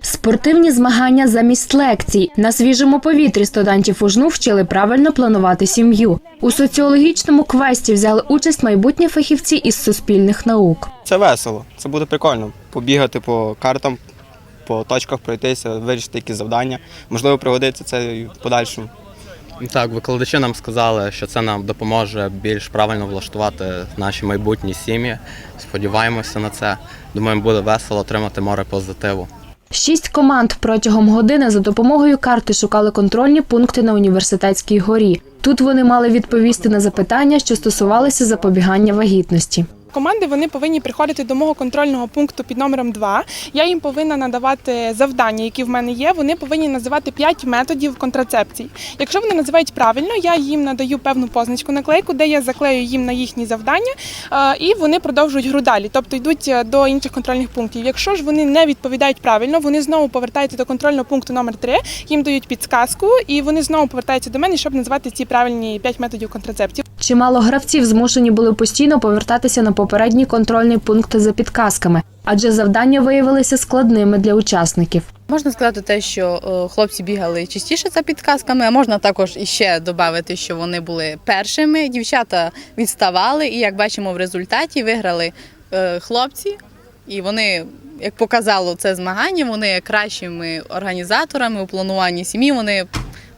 Спортивні змагання замість лекцій. На свіжому повітрі студентів УЖНУ вчили правильно планувати сім'ю. У соціологічному квесті взяли участь майбутні фахівці із суспільних наук. Це весело, це буде прикольно. Побігати по картам, по точках пройтися, вирішити якісь завдання. Можливо, пригодиться це і в подальшому. Так, викладачі нам сказали, що це нам допоможе більш правильно влаштувати наші майбутні сім'ї. Сподіваємося на це. Думаємо, буде весело отримати море позитиву. Шість команд протягом години за допомогою карти шукали контрольні пункти на університетській горі. Тут вони мали відповісти на запитання, що стосувалися запобігання вагітності. Команди вони повинні приходити до мого контрольного пункту під номером 2. Я їм повинна надавати завдання, які в мене є. Вони повинні називати 5 методів контрацепції. Якщо вони називають правильно, я їм надаю певну позначку наклейку, де я заклею їм на їхні завдання, е, і вони продовжують гру далі, тобто йдуть е, до інших контрольних пунктів. Якщо ж вони не відповідають правильно, вони знову повертаються до контрольного пункту номер 3, їм дають підсказку, і вони знову повертаються до мене, щоб назвати ці правильні 5 методів контрацепції. Чимало гравців змушені були постійно повертатися на попередні контрольні пункти за підказками, адже завдання виявилися складними для учасників. Можна сказати те, що е, хлопці бігали частіше за підказками, а можна також іще додати, що вони були першими. Дівчата відставали, і як бачимо в результаті, виграли е, хлопці. І вони, як показало це змагання, вони кращими організаторами у плануванні сім'ї. Вони,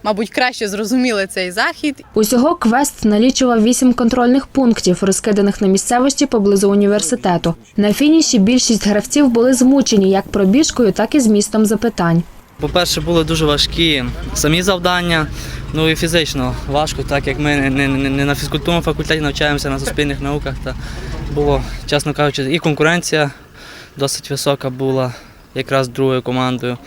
мабуть, краще зрозуміли цей захід Усього квест налічував вісім контрольних пунктів, розкиданих на місцевості поблизу університету. На фініші більшість гравців були змучені як пробіжкою, так і змістом запитань. По-перше, були дуже важкі самі завдання, ну і фізично важко, так як ми не, не, не на фізкультурному факультеті навчаємося на суспільних науках. Та було, чесно кажучи, і конкуренція досить висока була, якраз з другою командою.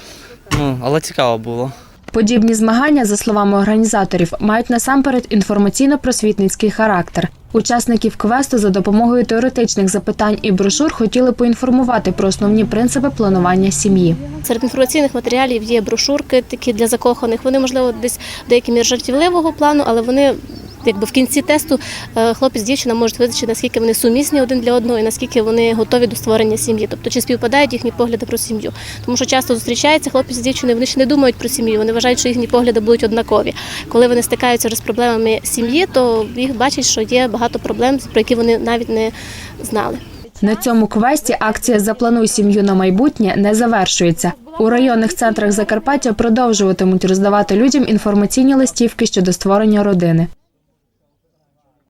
Ну, але цікаво було. Подібні змагання, за словами організаторів, мають насамперед інформаційно-просвітницький характер. Учасників квесту за допомогою теоретичних запитань і брошур хотіли поінформувати про основні принципи планування сім'ї. Серед інформаційних матеріалів є брошурки такі для закоханих. Вони, можливо, десь деякі мір жартівливого плану, але вони. Якби в кінці тесту е, хлопець дівчина можуть визначити, наскільки вони сумісні один для одного і наскільки вони готові до створення сім'ї, тобто чи співпадають їхні погляди про сім'ю. Тому що часто зустрічаються хлопець з дівчиною, вони ще не думають про сім'ю, вони вважають, що їхні погляди будуть однакові. Коли вони стикаються з проблемами сім'ї, то їх бачать, що є багато проблем, про які вони навіть не знали. На цьому квесті акція Заплануй сім'ю на майбутнє не завершується. У районних центрах Закарпаття продовжуватимуть роздавати людям інформаційні листівки щодо створення родини.